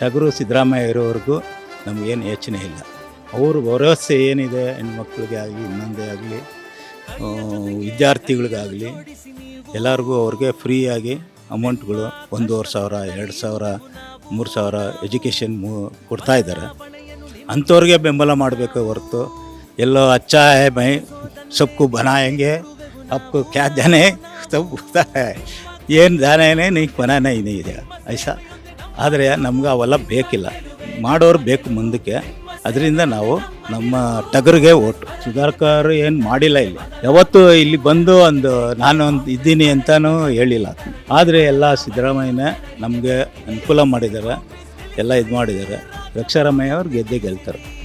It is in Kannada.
ಟಗರು ಸಿದ್ದರಾಮಯ್ಯ ಇರೋವರೆಗೂ ನಮಗೇನು ಯೋಚನೆ ಇಲ್ಲ. ಅವರು ಭರವಸೆ ಏನಿದೆ ಹೆಣ್ಮಕ್ಳಿಗೆ ಆಗಲಿ, ಇನ್ನೊಂದೇ ಆಗಲಿ ವಿದ್ಯಾರ್ಥಿಗಳಿಗಾಗಲಿ, ಎಲ್ಲರಿಗೂ ಅವ್ರಿಗೆ ಫ್ರೀಯಾಗಿ ಅಮೌಂಟ್ಗಳು ಒಂದೂವರೆ ಸಾವಿರ, ಎರಡು ಸಾವಿರ, ಮೂರು ಸಾವಿರ ಎಜುಕೇಷನ್ ಮೂ ಕೊಡ್ತಾ ಇದ್ದಾರೆ. ಅಂಥವ್ರಿಗೆ ಬೆಂಬಲ ಮಾಡಬೇಕು ಹೊರತು ಎಲ್ಲೋ ಅಚ್ಚ, ಮೈ ಬನ ಹೆಂಗೆ, ಅಪ್ಪು, ಕ್ಯಾ ಜಾನೆ ಸೊಪ್ಪು ಏನು ಜಾನೇನೆ ನೀ ಬನಾನೇ ಇದೆ. ಐಸಾ ಆದರೆ ನಮ್ಗೆ ಅವೆಲ್ಲ ಬೇಕಿಲ್ಲ. ಮಾಡೋರು ಬೇಕು ಮುಂದಕ್ಕೆ. ಅದರಿಂದ ನಾವು ನಮ್ಮ ಟಗರಿಗೆ ಓಟು. ಸುಧಾರ್ಕರ್ ಏನು ಮಾಡಿಲ್ಲ ಇಲ್ಲಿ. ಯಾವತ್ತು ಇಲ್ಲಿ ಬಂದು ಒಂದು ನಾನು ಒಂದು ಇದ್ದೀನಿ ಅಂತಲೂ ಹೇಳಿಲ್ಲ. ಆದರೆ ಎಲ್ಲ ಸಿದ್ದರಾಮಯ್ಯನೇ ನಮಗೆ ಅನುಕೂಲ ಮಾಡಿದ್ದಾರೆ. ಎಲ್ಲ ಇದು ಮಾಡಿದ್ದಾರೆ. ರಕ್ಷಾರಾಮಯ್ಯ ಅವ್ರು ಗೆದ್ದೆ ಗೆಲ್ತಾರೆ.